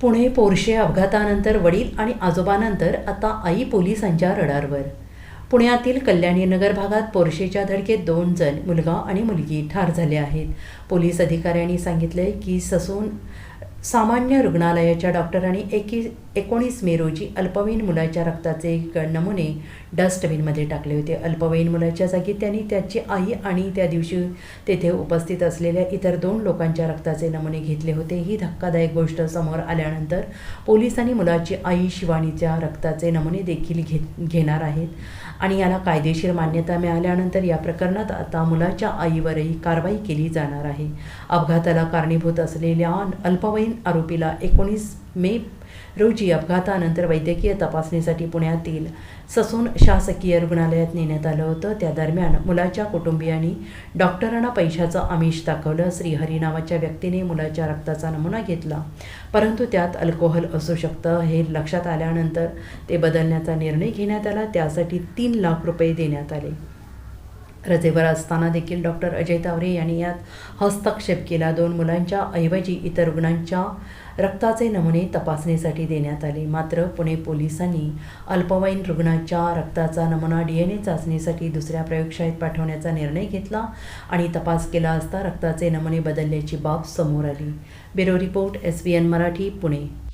Pune Porsche अपघातानंतर वडील आणि आजोबानंतर आता आई पोलिसांच्या रडारवर. पुण्यातील कल्याणीनगर भागात पोरशेच्या धडकेत दोन जण मुलगा आणि मुलगी ठार झाले आहेत. पोलीस अधिकाऱ्यांनी सांगितले की ससून सामान्य रुग्णालयाच्या डॉक्टरांनी एकी एकोणीस मे रोजी अल्पवयीन मुलाच्या रक्ताचे नमुने डस्टबिनमध्ये टाकले होते. अल्पवयीन मुलाच्या जागी त्यांनी त्याची आई आणि त्या दिवशी तेथे उपस्थित असलेल्या इतर दोन लोकांच्या रक्ताचे नमुने घेतले होते. ही धक्कादायक गोष्ट समोर आल्यानंतर पोलिसांनी मुलाची आई शिवानीच्या रक्ताचे नमुने देखील घे घेणार आहेत आणि याला कायदेशीर मान्यता मिळाल्यानंतर या प्रकरणात आता मुलाच्या आईवरही कारवाई केली जाणार आहे. अपघाताला कारणीभूत असलेल्या अल्पवयीन आरोपीला एकोणीस मे रोजी अपघातानंतर वैद्यकीय तपासणीसाठी पुण्यातील ससून शासकीय रुग्णालयात नेण्यात आलं होतं. त्या दरम्यान मुलाच्या कुटुंबियांनी डॉक्टरांना पैशाचं आमिष दाखवलं. श्रीहरी नावाच्या व्यक्तीने मुलाच्या रक्ताचा नमुना घेतला. परंतु त्यात अल्कोहोल असू शकतं हे लक्षात आल्यानंतर ते बदलण्याचा निर्णय घेण्यात आला. त्यासाठी तीन लाख रुपये देण्यात आले. रजेवर असताना देखील डॉक्टर अजय तावरे यांनी यात हस्तक्षेप केला. दोन मुलांच्या ऐवजी इतर रुग्णांच्या रक्ताचे नमुने तपासणीसाठी देण्यात आले. मात्र पुणे पोलिसांनी अल्पवयीन रुग्णाच्या रक्ताचा नमुना डी एन ए चाचणीसाठी दुसऱ्या प्रयोगशाळेत पाठवण्याचा निर्णय घेतला आणि तपास केला असता रक्ताचे नमुने बदलल्याची बाब समोर आली. Bureau report S B N Marathi Pune.